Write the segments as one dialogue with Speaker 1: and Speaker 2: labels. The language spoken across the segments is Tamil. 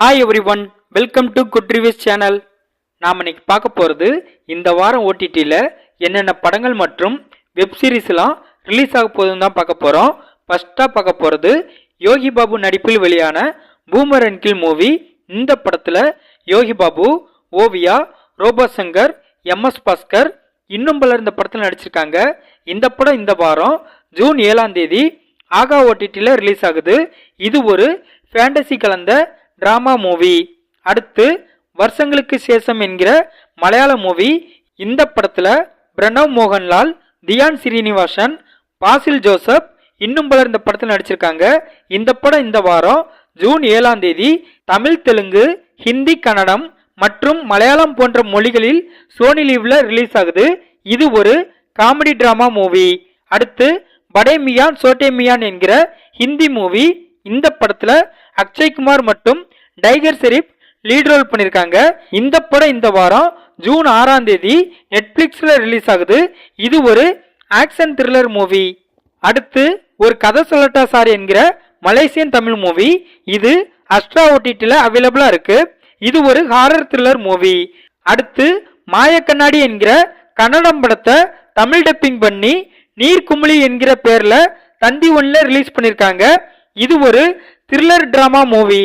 Speaker 1: Hi everyone welcome to good reviews channel நாம் இன்னைக்கு பார்க்க போகிறது இந்த வாரம் ஓடிடியில் என்னென்ன படங்கள் மற்றும் வெப் சீரிஸ்லாம் ரிலீஸ் ஆக போகுதுன்னு தான் பார்க்க போகிறோம் ஃபஸ்ட்டாக பார்க்க போகிறது யோகி பாபு நடிப்பில் வெளியான பூமர் அண்ட் கில் மூவி இந்த படத்தில் யோகி பாபு ஓவியா ரோபோ சங்கர் எம்எஸ் பாஸ்கர் இன்னும் பலர் இந்த படத்தில் நடிச்சிருக்காங்க. இந்த படம் இந்த வாரம் ஜூன் ஏழாம் தேதி ஆகா ஓடிடியில் ரிலீஸ் ஆகுது. இது ஒரு ஃபேண்டசி கலந்த டிராமா மூவி அடுத்து வருஷங்களுக்கு சேஷம் என்கிற மலையாள மூவி இந்த படத்தில் பிரணவ் மோகன்லால் தியான் ஸ்ரீனிவாசன் பாசில் ஜோசப் இன்னும் பலர் இந்த படத்தில் நடிச்சிருக்காங்க. இந்த படம் இந்த வாரம் ஜூன் ஏழாம் தேதி தமிழ் தெலுங்கு ஹிந்தி கன்னடம் மற்றும் மலையாளம் போன்ற மொழிகளில் சோனி லீவ்ல ரிலீஸ் ஆகுது. இது ஒரு காமெடி டிராமா மூவி அடுத்து படே மியான் சோட்டே மியான் என்கிற ஹிந்தி மூவி இந்த படத்தில் அக்ஷய்குமார் மற்றும் டைகர் ஷெரீப் லீட் ரோல் பண்ணியிருக்காங்க இந்த படம் இந்த வாரம் ஜூன் ஆறாம் தேதி நெட்ஃப்ளிக்ஸில் ரிலீஸ் ஆகுது. இது ஒரு ஆக்ஷன் த்ரில்லர் மூவி அடுத்து ஒரு கதை சொல்லட்டா சார் என்கிற மலேசியன் தமிழ் மூவி இது அஸ்ட்ரா ஓடிடியில் அவைலபிளாக இருக்கு. இது ஒரு ஹாரர் த்ரில்லர் மூவி அடுத்து மாயக்கண்ணாடி என்கிற கன்னடம் படத்தை தமிழ் டப்பிங் பண்ணி நீர்க்குமிழி என்கிற பேரில் தந்தி ஒன்ல ரிலீஸ் பண்ணியிருக்காங்க இது ஒரு த்ரில்லர் ட்ராமா மூவி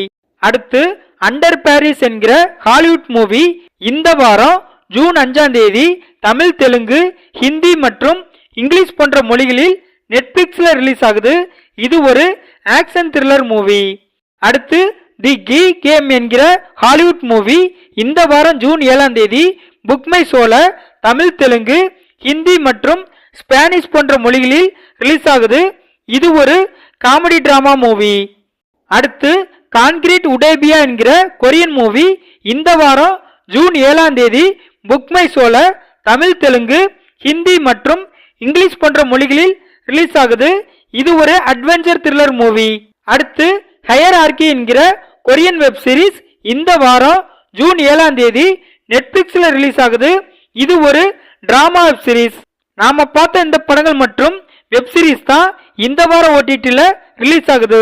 Speaker 1: அடுத்து அண்டர் பாரிஸ் என்கிற ஹாலிவுட் மூவி இந்த வாரம் ஜூன் அஞ்சாம் தேதி தமிழ் தெலுங்கு ஹிந்தி மற்றும் இங்கிலீஷ் போன்ற மொழிகளில் நெட்ஃபிளிக்ஸில் ரிலீஸ் ஆகுது. இது ஒரு ஆக்ஷன் த்ரில்லர் மூவி அடுத்து தி கீ கேம் என்கிற ஹாலிவுட் மூவி இந்த வாரம் ஜூன் ஏழாம் தேதி புக்மை ஷோல தமிழ் தெலுங்கு ஹிந்தி மற்றும் ஸ்பானிஷ் போன்ற மொழிகளில் ரிலீஸ் ஆகுது. இது ஒரு காமெடி டிராமா மூவி அடுத்து கான்கிரீட் உடேபியா என்கிற கொரியன் மூவி இந்த வாரம் ஜூன் ஏழாம் தேதி புக்மை சோல தமிழ் தெலுங்கு ஹிந்தி மற்றும் இங்கிலீஷ் போன்ற மொழிகளில் ரிலீஸ் ஆகுது. இது ஒரு அட்வென்ச்சர் த்ரில்லர் மூவி. அடுத்து ஹையர் ஆர்கி என்கிற கொரியன் வெப் சீரிஸ் இந்த வாரம் ஜூன் ஏழாம் தேதி நெட்ஃபிளிக்ஸில் ரிலீஸ் ஆகுது. இது ஒரு டிராமா வெப் சீரிஸ் நாம பார்த்த இந்த படங்கள் மற்றும் வெப் சீரிஸ் தான் இந்த வாரம் ஓடிடியில் ரிலீஸ் ஆகுது.